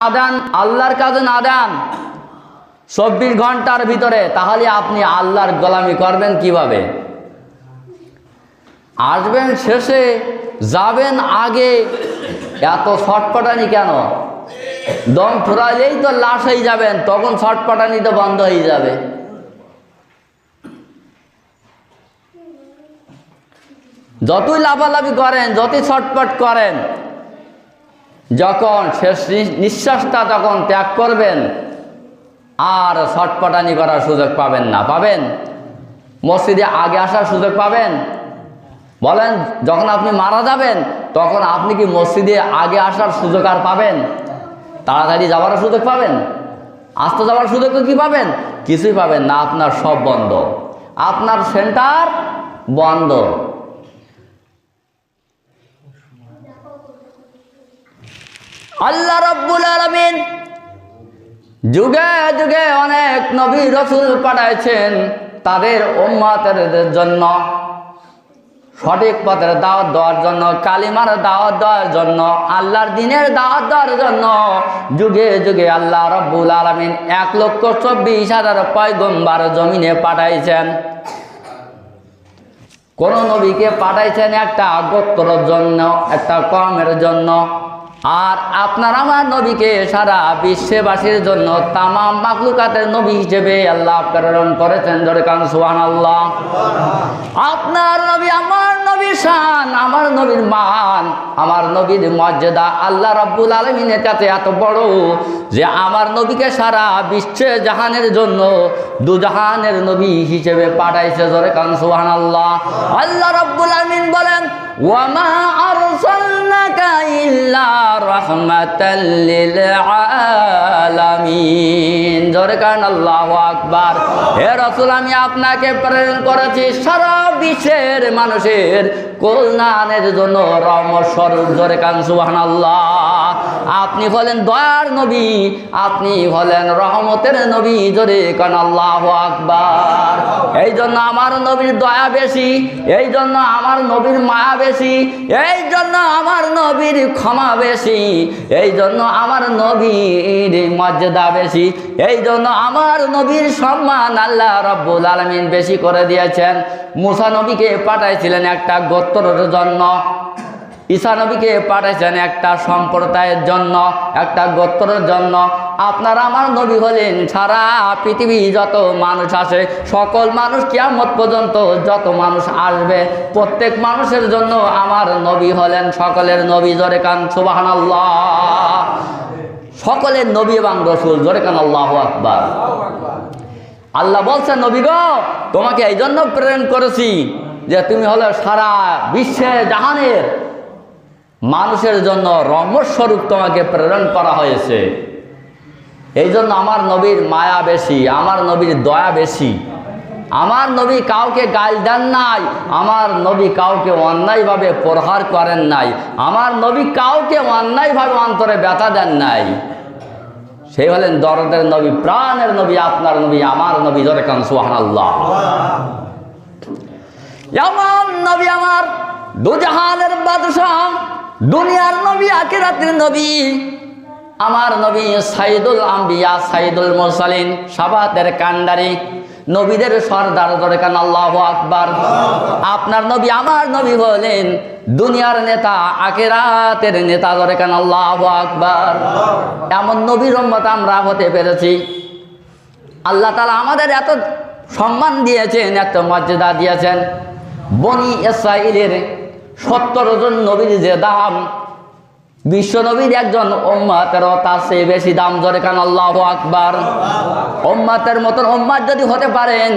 না দেন, আল্লাহর কাজে না দেন। চব্বিশ ঘণ্টার ভিতরে, তাহলে আপনি আল্লাহর গোলামি করবেন কীভাবে? আসবেন শেষে, যাবেন আগে। এত ছটপটানি কেন? দম ফুরাইলেই তো লাশ হয়ে যাবেন, তখন ছটপটানি তো বন্ধ হয়ে যাবে। যতই লাফালাফি করেন, যতই ছটপট করেন যখন শেষ নিঃশ্বাসটা যখন ত্যাগ করবেন, আর ছটপটানি করার সুযোগ পাবেন না। পাবেন? মসজিদে আগে আসার সুযোগ পাবেন? বলেন, যখন আপনি মারা যাবেন, তখন আপনি কি মসজিদে আগে আসার সুযোগ আর পাবেন? তাড়াতাড়ি যাওয়ার সুযোগ পাবেন? আসতে যাওয়ার সুযোগ কি পাবেন? কিছুই পাবেন না। আপনার সব বন্ধ। আপনার সেন্টার বন্ধ। আল্লাহ রব্বুল আলমিন যুগে যুগে অনেক নবী রসুল পাঠাইছেন তাদের উম্মাতের জন্য, সঠিক পথের দাওয়াত দেওয়ার জন্য, কালিমার দাওয়াত দেওয়ার জন্য, আল্লাহর দিনের দাওয়াত দেওয়ার জন্য যুগে যুগে আল্লাহ রব্বুল আলমিন এক লক্ষ চব্বিশ হাজার পয়গম্বার জমিনে পাঠাইছেন। কোন নবীকে পাঠাইছেন একটা গোত্রর জন্য, একটা কমের জন্য আর আপনার আমার নবীকে সারা বিশ্ববাসীর জন্য তামাম মাকলুকাতের নবী হিসেবে আল্লাহ প্রেরণ করেছেন। জোরে কান সুহান আল্লাহ আপনার নবী, আমার নবী শান আমার নবীর মান, আমার নবীর মর্যাদা আল্লাহ রাব্বুল আলমিনের কাছে এত বড় যে আমার নবীকে সারা বিশ্বে জাহানের জন্য দুজাহানের নবী হিসেবে পাঠাইছে জোরে কান সুহান আল্লাহ আল্লাহ রাব্বুল আলমিন বলেন, ওয়ামা আলামিন। হে আমি আপনাকে প্রেরণ করেছি সারা বিশ্বের মানুষের কল্যাণের জন্য রহমত স্বরূপ জোরে কান সুবহানাল্লাহ। আপনি হলেন দয়ার নবী, আপনি হলেন রহমতের নবী, জোরে কান আল্লাহু আকবার। এই জন্য আমার নবীর দয়া বেশি এই জন্য আমার নবীর মায়া বেশি এই জন্য আমার নবীর ক্ষমা বেশি এই জন্য আমার নবীর মর্যাদা বেশি এই জন্য আমার নবীর সম্মান আল্লাহ রব্বুল আলমিন বেশি করে দিয়েছেন। মুসা নবীকে পাঠাইছিলেন একটা গোত্রের জন্য। ঈসা নবীকে পাঠাইছেন একটা সম্প্রদায়ের জন্য, একটা গোত্রের জন্য। আপনারা আমার নবী হলেন সারা পৃথিবী যত মানুষ আসে সকল মানুষ কিয়ামত পর্যন্ত যত মানুষ আসবে, প্রত্যেক মানুষের জন্য আমার নবী হলেন সকলের নবী, জরে কান সুবাহান সকলের নবী এবং রসুল, জরে কান, আল্লাহ আকবার। আল্লাহ বলছেন, নবী গো, তোমাকে এই জন্য প্রেরণ করেছি যে তুমি হলে সারা বিশ্বে জাহানের মানুষের জন্য রহমস্বরূপ তোমাকে প্রেরণ করা হয়েছে। এই জন্য আমার নবীর মায়া বেশি, আমার নবীর দয়া বেশি। আমার নবী কাউকে গাল দেন নাই, আমার নবী কাউকে অন্যায়ভাবে প্রহার করেন নাই, আমার নবী কাউকে অন্যায়ভাবে অন্তরে ব্যথা দেন নাই। সেই হলেন দরদের নবী, প্রাণের নবী, আপনার নবী, আমার নবী, জরে কান আল্লাহ এমন নবী আমার দুজাহানের বাদশাহ দুনিয়ার নবী আকিরাতের নবী। আমার নবী সাইদুল আম্বিয়া, সাইদুল মুরসালিন, সাবাতের কান্ডারি, নবীদের সর্দার দরকান আল্লাহ আকবার। আপনার নবী, আমার নবী হলেন দুনিয়ার নেতা আকেরাতের নেতা দরকান আল্লাহ আকবার। এমন নবীর উম্মত আমরা হতে পেরেছি। আল্লাহ তালা আমাদের এত সম্মান দিয়েছেন, এত মর্যাদা দিয়েছেন। বনি ইসরাইলের সত্তর জন নবীর যে দাম, বিশ্ব নবীর একজন ওম্মাতেরও তার চেয়ে বেশি দাম জরে কান? আল্লাহ আকবার। ওম্মাতের মতন ওম্মাত যদি হতে পারেন,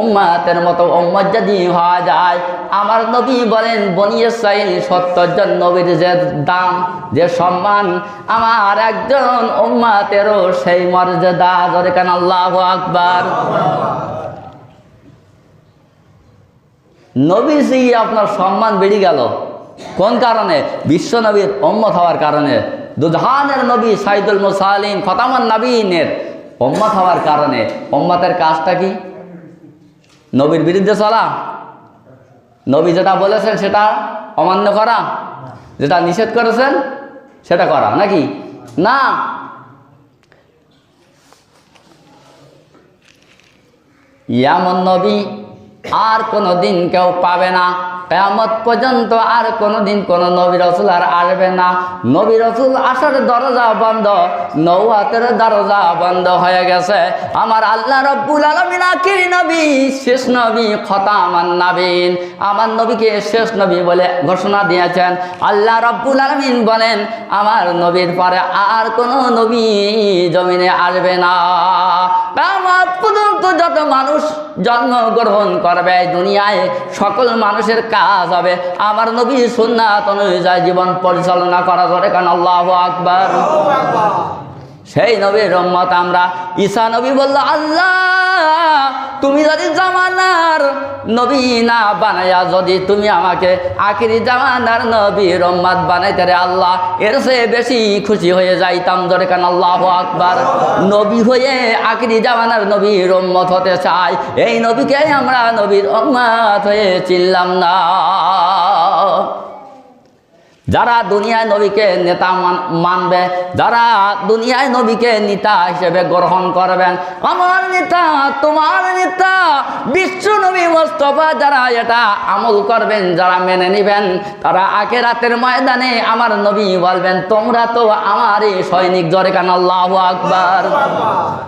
উম্মাতের মতো উম্মত যদি হওয়া যায়, আমার নবী বলেন, বনি ইসরাইল সত্তর জন নবীর যে দাম, যে সম্মান, আমার একজন উম্মাতেরও সেই মর্যাদা জরে কান? আল্লাহ আকবার। নবীজি আপনার সম্মান বেড়ে গেল, কোন কারণে? বিশ্ব নবীর অম্মত হওয়ার কারণে। দুধানের নবী সাইদুল মুসালিম খতামান নবীনের অম্মত হওয়ার কারণে। অম্মতের কাজটা কি? নবীর বিরুদ্ধে চলা। নবী যেটা বলেছেন সেটা অমান্য করা। যেটা নিষেধ করেছেন, সেটা করা, নাকি? না। ইয়ামন নবী আর কোনো দিন কেউ পাবে না। কেয়ামত পর্যন্ত আর কোনো দিন কোনো নবী রসুল আর আসবে না। নবী রসুল আসার দরজা বন্ধ নৌহাতের দরজা বন্ধ হয়ে গেছে। আমার আল্লাহ রব্বুল আলমিন আকির নবী, শেষ নবী, খতামান নাবিন। আমার নবীকে শেষ নবী বলে ঘোষণা দিয়েছেন। আল্লাহ রব্বুল আলমিন বলেন, আমার নবীর পরে আর কোনো নবী জমিনে আসবে না। কামাত পর্যন্ত যত মানুষ জন্মগ্রহণ করবে দুনিয়ায়, সকল মানুষের কাজ হবে। আমার নবী সুন্নাত অনুযায়ী জীবন পরিচালনা করা যাবে। কারণ আল্লাহ আকবার। সেই নবীর রম্মত আমরা। ঈশা নবী বলল, আল্লাহ, তুমি যদি জামানার নবী না বানাইয়া যদি তুমি আমাকে আখিরি জামানার নবী রম্মাত বানাইতে রে আল্লাহ, এর সে বেশি খুশি হয়ে যাইতাম কান আল্লাহ আকবার। নবী হয়ে আখিরি জামানার নবী রম্মত হতে চাই। এই নবীকে আমরা নবীর রম্মাত হয়ে চিনলাম না। যারা দুনিয়ায় নবীকে নেতা মান- মানবে, যারা দুনিয়ায় নবীকে নেতা হিসেবে গ্রহণ করবেন, আমার নেতা, তোমার নেতা, বিশ্ব নবী মোস্তফা যারা এটা আমল করবেন, যারা মেনে নেবেন, তারা আগে রাতের ময়দানে আমার নবী বলবেন, তোমরা তো আমারই সৈনিক জরে কান আল্লাহ আকবার।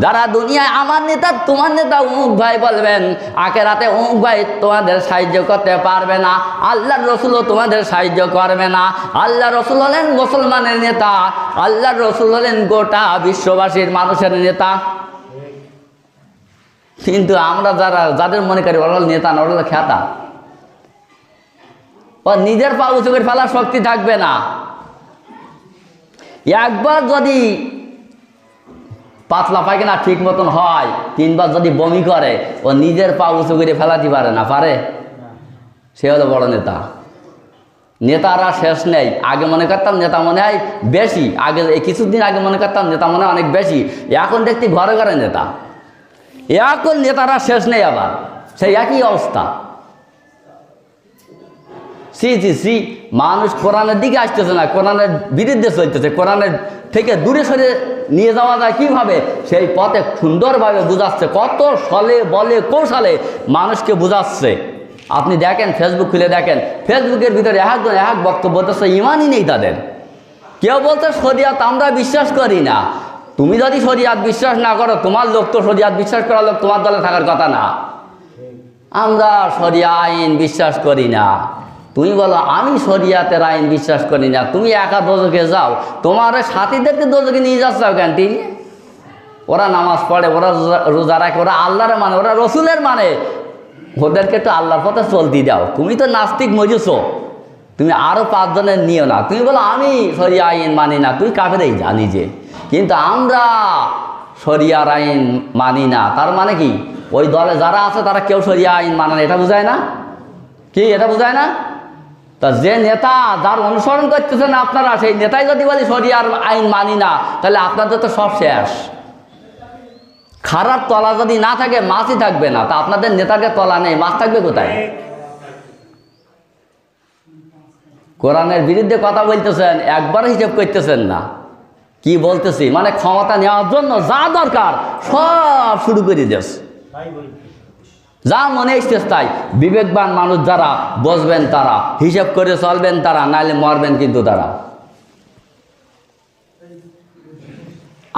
যারা দুনিয়ায় আমার নেতা, তোমার নেতা উমুক ভাই বলবেন আগে রাতে উমুক ভাই তোমাদের সাহায্য করতে পারবে না, আল্লাহর রসুলও তোমাদের সাহায্য করবে না আল্লাহ রসুল হলেন মুসলমানের নেতা। আল্লাহ রসুল হলেন গোটা বিশ্ববাসীর মানুষের নেতা। কিন্তু আমরা যারা, যাদের মনে করি ওরা নেতা না ওরা খ্যাতা, ও নিজের পা উঁচু করে ফেলার শক্তি থাকবে না। একবার যদি পাতলা পায়খানা ঠিক মতন হয়, তিনবার যদি বমি করে, ও নিজের পা উঁচু করে ফেলাতে পারে না, পারে? সে হলো বড় নেতা। নেতারা শেষ নেই। আগে মনে করতাম নেতা মনে হয় বেশি। আগে কিছুদিন আগে মনে করতাম নেতা মনে অনেক বেশি। এখন দেখছি ঘরে ঘরে নেতা। এখন নেতারা শেষ নেই আবার। সেই একই অবস্থা। সি সি সি, মানুষ কোরআনের দিকে আসতেছে না, কোরআনের বিরুদ্ধে চলতেছে, কোরআনের থেকে দূরে সরে নিয়ে যাওয়া যায় কীভাবে? সেই পথে সুন্দরভাবে বুঝাচ্ছে কত সলে বলে কৌশলে মানুষকে বুঝাচ্ছে। আপনি দেখেন ফেসবুক খুলে দেখেন ফেসবুকের ভিতরে একজন, এক বক্তব্য বলতেছে, ইমানই নেই তাদের। কেউ বলতে শরিয়াত আমরা বিশ্বাস করি না। তুমি যদি শরিয়াত বিশ্বাস না করো, তোমার লোক তো শরিয়াত বিশ্বাস করার লোক তোমার দলে থাকার কথা না। আমরা শরিয়া আইন বিশ্বাস করি না। তুমি বলো, আমি শরিয়াতের আইন বিশ্বাস করি না। তুমি একা দোজকে যাও। তোমার সাথীদেরকে দোজকে নিয়ে যাচ্ছ ক্যান্টিন ওরা নামাজ পড়ে, ওরা রোজা- রাখে, ওরা আল্লাহর মানে ওরা রসুলের মানে। ওদেরকে একটু আল্লাহর পথে চলতে দাও। তুমি তো নাস্তিক মজুছো তুমি আরও পাঁচজনের নিও না। তুমি বলো, আমি শরিয়া আইন মানি না। তুই কাফেরেই যা নিজে। কিন্তু আমরা শরিয়ার আইন মানি না। তার মানে কি? ওই দলে যারা আছে, তারা কেউ শরিয়া আইন মানে না। এটা বোঝায় না? কি? এটা বোঝায় না? তা যে নেতা যার অনুসরণ করতেছেন আপনারা, সেই নেতাই যদি বলি শরিয়ার আইন মানি না, তাহলে আপনাদের তো সব শেষ। খারাপ তলা যদি না থাকে, মাছই থাকবে না। তা আপনাদের নেতাকে তলা নেই, মাছ থাকবে কোথায়? কোরআনের বিরুদ্ধে কথা বলতেছেন, একবার হিসেব করতেছেন না। কি বলতেছি? মানে ক্ষমতা নেওয়ার জন্য যা দরকার, সব শুরু করে দিস যা মনে এসতেছে তাই। বিবেকবান মানুষ যারা, বসবেন তারা, হিসেব করে চলবেন তারা, নাহলে মরবেন কিন্তু তারা।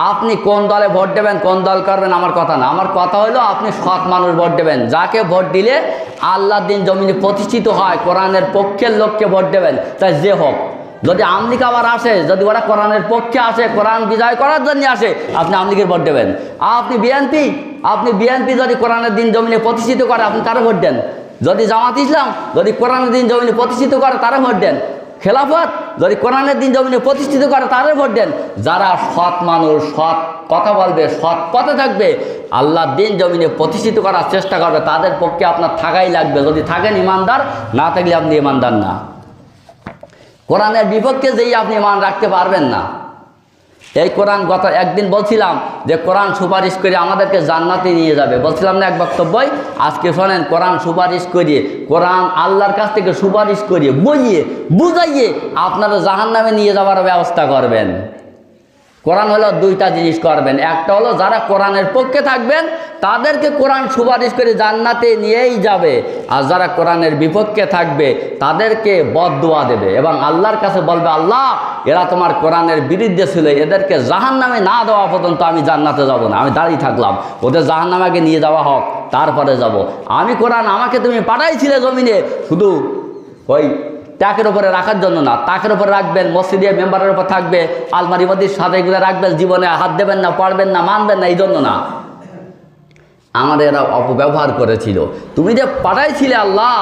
আপনি কোন দলে ভোট দেবেন, কোন দল করবেন আমার কথা না। আমার কথা হলো আপনি সৎ মানুষ ভোট দেবেন। যাকে ভোট দিলে আল্লাহ দিন জমিনে প্রতিষ্ঠিত হয়, কোরআনের পক্ষের লোককে ভোট দেবেন, তাই যে হোক। যদি আমলিক আবার আসে, যদি ওরা কোরআনের পক্ষে আসে, কোরআন বিজয় করার জন্য আসে, আপনি আমলিকের ভোট দেবেন। আপনি বিএনপি আপনি বিএনপি যদি কোরআনের দিন জমিনে প্রতিষ্ঠিত করে, আপনি তারা ভোট দেন। যদি জামাত ইসলাম যদি কোরআনের দিন জমিনে প্রতিষ্ঠিত করে তারা ভোট দেন। খেলাফত যদি কোরআনের দিন জমিনে প্রতিষ্ঠিত করে তাদের ভোট দেন। যারা সৎ মানুষ, সৎ কথা বলবে, সৎ পথে থাকবে আল্লাহর দিন জমিনে প্রতিষ্ঠিত করার চেষ্টা করবে, তাদের পক্ষে আপনার থাকাই লাগবে। যদি থাকেন ইমানদার, না থাকলে আপনি ইমানদার না। কোরআনের বিপক্ষে যেই আপনি ইমান রাখতে পারবেন না। এই কোরআন গত একদিন বলছিলাম যে কোরআন সুপারিশ করে আমাদেরকে জান্নাতে নিয়ে যাবে। বলছিলাম না এক বক্তব্যই আজকে শোনেন, কোরআন সুপারিশ করিয়ে, কোরআন আল্লাহর কাছ থেকে সুপারিশ করিয়ে বইয়ে বুঝাইয়ে আপনারা জাহান নামে নিয়ে যাওয়ার ব্যবস্থা করবেন। কোরআন হলো দুইটা জিনিস করবেন। একটা হলো যারা কোরআনের পক্ষে থাকবেন, তাদেরকে কোরআন সুপারিশ করে জান্নাতে নিয়েই যাবে। আর যারা কোরআনের বিপক্ষে থাকবে, তাদেরকে বদদোয়া দেবে। এবং আল্লাহর কাছে বলবে, আল্লাহ, এরা তোমার কোরআনের বিরুদ্ধে ছিল, এদেরকে জাহান নামে না দেওয়া পর্যন্ত আমি জান্নাতে যাব না। আমি দাঁড়িয়ে থাকলাম, ওদের জাহান নামাকে নিয়ে যাওয়া হোক, তারপরে যাব। আমি কোরআন আমাকে তুমি পাঠাইছিলে জমিনে, শুধু ওই তাকের উপরে রাখার জন্য না। তাকের উপরে রাখবেন মসজিদে মেম্বারের উপর থাকবে আলমারি মধ্যে সাথে এগুলো রাখবেন, জীবনে হাত দেবেন না পড়বেন না, মানবেন না এই জন্য না। আমাদের এরা অপব্যবহার করেছিল। তুমি যে পাঠাইছিলে আল্লাহ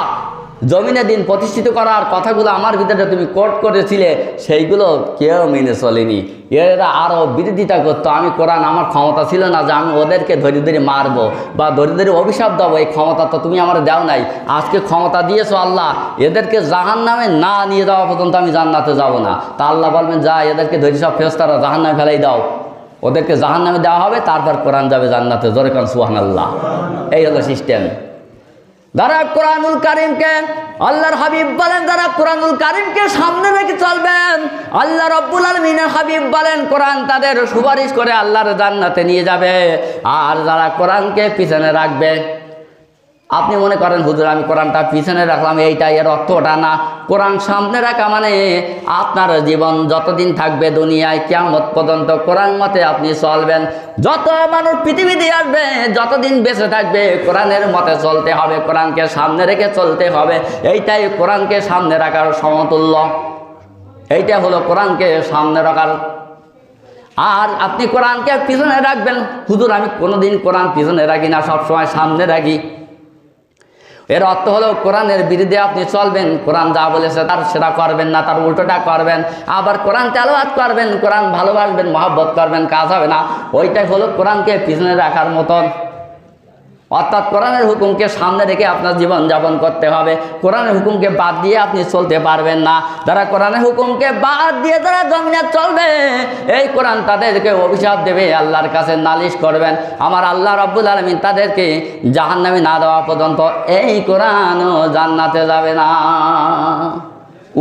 জমিনে দিন প্রতিষ্ঠিত করার কথাগুলো আমার ভিতরে তুমি কোট করেছিলে, সেইগুলো কেউ মেনে চলেনি। এরা আরও বিরোধিতা করতো। আমি কোরআন, আমার ক্ষমতা ছিল না যে আমি ওদেরকে ধরে ধরে মারবো বা ধরে ধরে অভিশাপ দেবো। এই ক্ষমতা তো তুমি আমার দাও নাই। আজকে ক্ষমতা দিয়েছ আল্লাহ, এদেরকে জাহান নামে না নিয়ে যাওয়া পর্যন্ত আমি জান্নাতে যাব না। তা আল্লাহ বলবেন, যা এদেরকে ধরে সব ফেরস্তারা জাহান নামে ফেলাই দাও। ওদেরকে জাহান নামে দেওয়া হবে, তারপর কোরআন যাবে জান্নাতে। জোরে কান সুহান আল্লাহ এই হলো সিস্টেম। যারা কোরআনুল কারিমকে আল্লাহর হাবিব বলেন, যারা কোরআনুল কারিমকে সামনে রেখে চলবেন, আল্লাহ রব্বুল আলমিনের হাবিব বলেন, কোরআন তাদের সুপারিশ করে আল্লাহর জান্নাতে নিয়ে যাবে। আর যারা কোরআনকে পিছনে রাখবে আপনি মনে করেন, হুজুর, আমি কোরআনটা পিছনে রাখলাম, এইটা এর অর্থটা না। কোরআন সামনে রাখা মানে আপনার জীবন যতদিন থাকবে দুনিয়ায় কেমন পর্যন্ত কোরআন মতে আপনি চলবেন। যত মানুষ পৃথিবীতে আসবে, যতদিন বেঁচে থাকবে, কোরআনের মতে চলতে হবে, কোরআনকে সামনে রেখে চলতে হবে। এইটাই কোরআনকে সামনে রাখার সমতুল্য। এইটা হলো কোরআনকে সামনে রাখার। আর আপনি কোরআনকে পিছনে রাখবেন। হুজুর, আমি কোনোদিন কোরআন পিছনে রাখি না, সবসময় সামনে রাখি। এর অর্থ হলো, কোরআনের বিরুদ্ধে আপনি চলবেন, কোরআন যা বলেছে তার সেটা করবেন না, তার উল্টোটা করবেন, আবার কোরআন তেলাওয়াত করবেন, কোরআন ভালোবাসবেন, মহব্বত করবেন, কাজ হবে না। ওইটাই হলো কোরআনকে পিছনে রাখার মতন। অর্থাৎ কোরআনের হুকুমকে সামনে রেখে আপনার জীবন যাপন করতে হবে। কোরআনের হুকুমকে বাদ দিয়ে আপনি চলতে পারবেন না। যারা কোরআনের হুকুমকে বাদ দিয়ে তারা জমিনে চলবে। এই কোরআন তাদেরকে অভিশাপ দেবে, আল্লাহর কাছে নালিশ করবেন। আমার আল্লাহ রব্বুল আলমিন তাদেরকে জাহান্নামে না দেওয়া পর্যন্ত এই কোরআনও জান্নাতে যাবে না।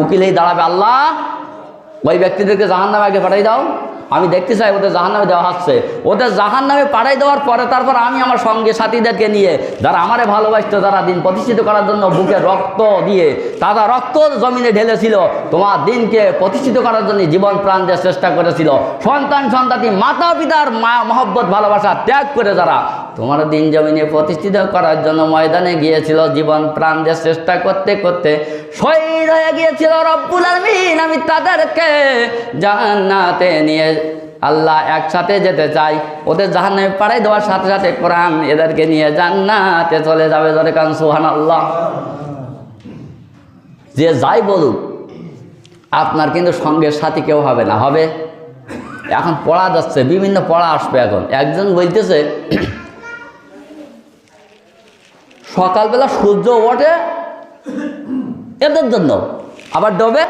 উকিলেই দাঁড়াবে আল্লাহ। ওই ব্যক্তিদেরকে জাহান্নামে আগে পাঠাই দাও। আমি দেখতে চাই ওদের জাহান নামে দেওয়া হচ্ছে। ওদের জাহান নামে পাড়াই দেওয়ার পরে তারপর আমি আমার সঙ্গে সাথীদেরকে নিয়ে, যারা আমারে ভালোবাসত, যারা দিন প্রতিষ্ঠিত করার জন্য বুকে রক্ত দিয়ে, তারা রক্ত জমিনে ঢেলেছিল, তোমার দিনকে প্রতিষ্ঠিত করার জন্য জীবন প্রাণ দেওয়ার চেষ্টা করেছিল। সন্তান, সন্তাতি মাতা পিতার মা মহব্বত ভালোবাসা ত্যাগ করে যারা তোমার দিন জমিনে প্রতিষ্ঠিত করার জন্য ময়দানে গিয়েছিল জীবন, প্রাণ দেওয়ার চেষ্টা করতে করতে শহীদ হয়ে গিয়েছিল রব্বুল আলমিন। আমি তাদেরকে জান্নাতে নিয়ে আল্লাহ একসাথে যেতে চাই, ওদের জাহান্নামে পাড়াই দেওয়ার সাথে সাথে কোরআন এদেরকে নিয়ে জান্নাতে চলে যাবে ধরে কান সুহান আল্লাহ যে যাই বলুক, আপনার কিন্তু সঙ্গের সাথী কেউ হবে না, হবে? এখন পড়া যাচ্ছে, বিভিন্ন পড়া আসবে এখন। একজন বলতেছে সকালবেলা সূর্য ওঠে এদের জন্য। আবার ডবে